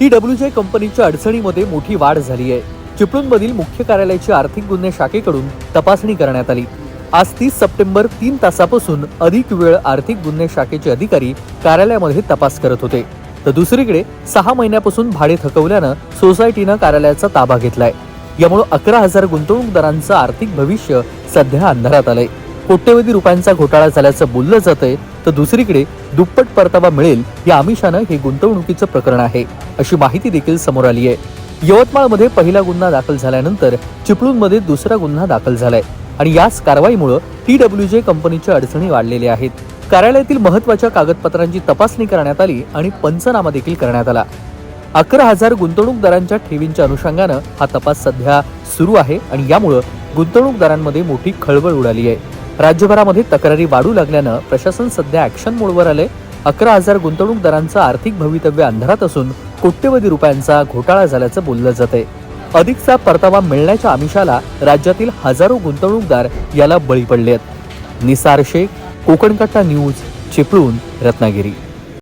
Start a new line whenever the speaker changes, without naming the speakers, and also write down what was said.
T W J कंपनीच्या अडचणीमध्ये मोठी वाढ झाली आहे. चिपळूणमधील मुख्य कार्यालयाची आर्थिक गुन्हे शाखेकडून तपासणी करण्यात आली. आज तीस सप्टेंबर तीन तासापासून अधिक वेळ आर्थिक गुन्हे शाखेचे अधिकारी कार्यालयामध्ये तपास करत होते. तर दुसरीकडे सहा महिन्यापासून भाडे थकवल्यानं सोसायटीनं कार्यालयाचा ताबा घेतलाय. यामुळे अकरा हजार गुंतवणूकदारांचं आर्थिक भविष्य सध्या अंधारात आलंय. कोट्यवधी रुपयांचा घोटाळा झाल्याचं बोललं जातंय तर दुसरीकडे दुप्पट परतावा मिळेल या आमिषानं हे गुंतवणुकीचं प्रकरण आहे अशी माहिती देखील समोर आली आहे. यवतमाळमध्ये पहिला गुन्हा दाखल झाल्यानंतर चिपळूणमध्ये दुसरा गुन्हा दाखल झालाय आणि याच कारवाईमुळे टी डब्ल्यू जे कंपनीच्या अडचणी वाढलेल्या आहेत. कार्यालयातील महत्त्वाच्या कागदपत्रांची तपासणी करण्यात आली आणि पंचनामा देखील करण्यात आला. अकरा हजार गुंतवणूकदारांच्या ठेवींच्या अनुषंगानं हा तपास सध्या सुरू आहे आणि यामुळं गुंतवणूकदारांमध्ये मोठी खळबळ उडाली आहे. राज्यभरामध्ये तक्रारी वाढू लागल्यानं प्रशासन सध्या ऍक्शन मोडवर आले अकरा हजार गुंतवणूकदारांचं आर्थिक भवितव्य अंधारात असून कोट्यवधी रुपयांचा घोटाळा झाल्याचं बोललं जाते अधिकचा परतावा मिळण्याच्या आमिषाला राज्यातील हजारो गुंतवणूकदार याला बळी पडले आहेत निसार शेख कोकणकट्टा न्यूज चिपळूण रत्नागिरी.